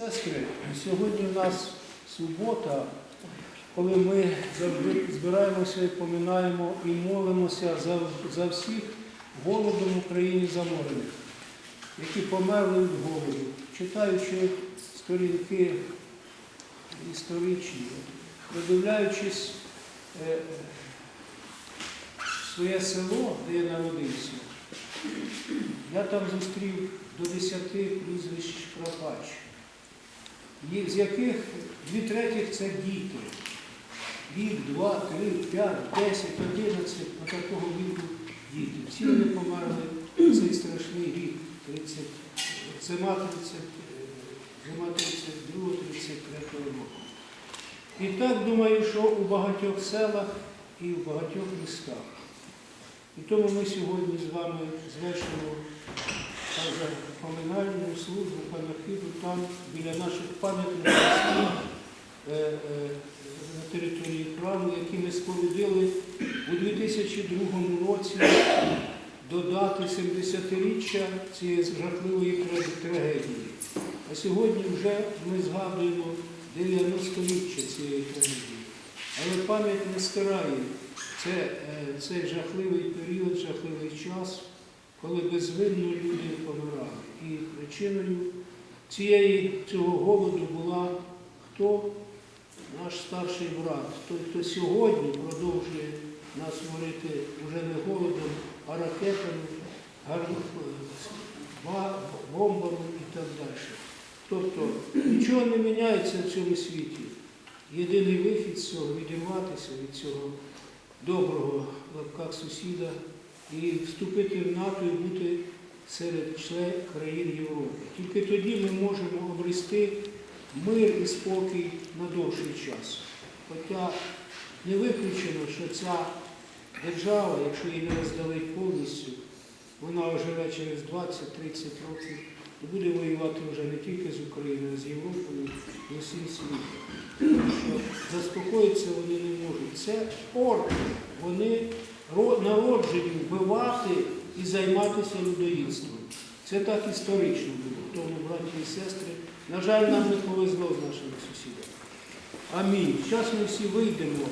Сестри, сьогодні у нас субота, коли ми завжди збираємося і поминаємо і молимося за, за всіх голодом в Україні заморених, які померли від голоду, читаючи сторінки історичні, придивляючись е, своє село, де я народився, я там зустрів до десяти прізвищ Крапач, є- з яких дві третіх це діти. Рік, два, три, п'ять, десять, одинадцять, на такого віку діти. Всі вони померли цей страшний рік, 30, зима 30, е, зима 32, 33 року. І так думаю, що у багатьох селах і в багатьох містах. І тому ми сьогодні з вами звершимо каже, поминальну службу панахиду там біля наших пам'ятних містів е, е, на території храму, які ми сповідили у 2002 році до дати 70-річчя цієї жахливої трагедії. А сьогодні вже ми згадуємо 90-річчя цієї трагедії. Але пам'ять не стирає це, е, цей жахливий період, жахливий час, коли безвинно люди помирали. І причиною цієї, цього голоду була хто? Наш старший брат, той, хто сьогодні продовжує нас морити вже не голодом, а ракетами, бомбами і так далі. Тобто нічого не міняється в цьому світі. Єдиний вихід з цього відірватися від цього доброго в лапках сусіда і вступити в НАТО і бути серед член країн Європи. Тільки тоді ми можемо обрести мир і спокій на довший час. Хоча не виключено, що ця держава, якщо її не роздалить повністю, вона оживе через 20-30 років і буде воювати вже не тільки з Україною, а з Європою і усім світом. Тому що заспокоїтися вони не можуть. Це орки. Вони народжені вбивати і займатися людоїдством. Це так історично було. Тому, браті і сестри, на жаль, нам не повезло з нашими сусідами. Амінь. Зараз ми всі вийдемо